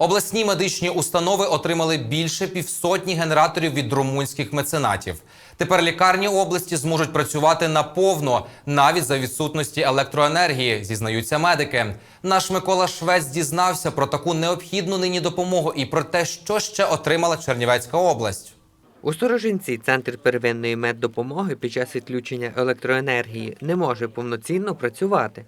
Обласні медичні установи отримали більше півсотні генераторів від румунських меценатів. Тепер лікарні області зможуть працювати наповно, навіть за відсутності електроенергії, зізнаються медики. Наш Микола Швець дізнався про таку необхідну нині допомогу і про те, що ще отримала Чернівецька область. У Сторожинці центр первинної меддопомоги під час відключення електроенергії не може повноцінно працювати,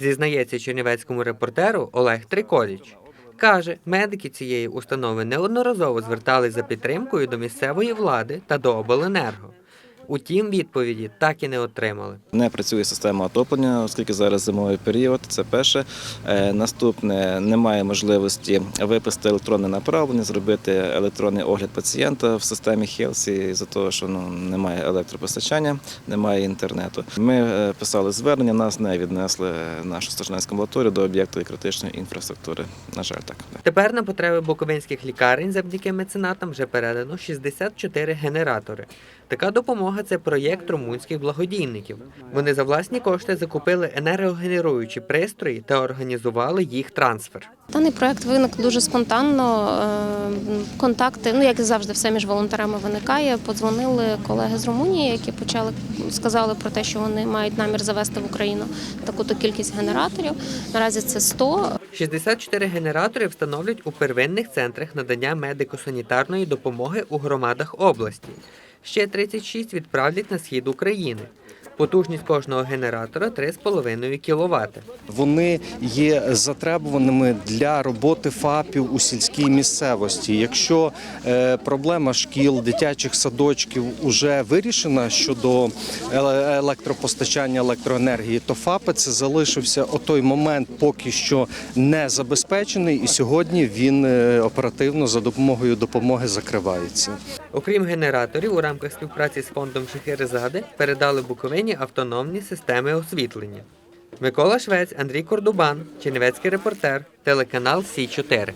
зізнається чернівецькому репортеру Олег Триколіч. Каже, медики цієї установи неодноразово звертались за підтримкою до місцевої влади та до обленерго. Утім, відповіді так і не отримали. Не працює система отоплення, оскільки зараз зимовий період. Це перше. Е, Наступне немає можливості виписати електронне направлення, зробити електронний огляд пацієнта в системі Хелсі, за того, що ну немає електропостачання, немає інтернету. Ми е, писали звернення, нас не віднесли нашу стажнецьку амбулаторію до об'єкту критичної інфраструктури. На жаль, так. Тепер на потреби буковинських лікарень завдяки меценатам вже передано 64 генератори. Така допомога це проєкт румунських благодійників. Вони за власні кошти закупили енергогенеруючі пристрої та організували їх трансфер. Даний проект виник дуже спонтанно. Е, Контакти, ну як і завжди, все між волонтерами виникає. Подзвонили колеги з Румунії, які почали сказали про те, що вони мають намір завести в Україну таку-то кількість генераторів. Наразі це 100. 64 генератори встановлять у первинних центрах надання медико-санітарної допомоги у громадах області. Ще 36 відправлять на схід України. Потужність кожного генератора 3,5 кВт. Вони є затребуваними для роботи ФАПів у сільській місцевості. Якщо е, проблема шкіл, дитячих садочків вже вирішена щодо електропостачання електроенергії, то ФАПи це залишився отой момент, поки що не забезпечений, і сьогодні він е, оперативно за допомогою допомоги закривається. Окрім генераторів, у рамках співпраці з фондом Шахерезади передали Буковині автономні системи освітлення. Микола Швець, Андрій Кордубан, Чернівецький репортер, телеканал Сі 4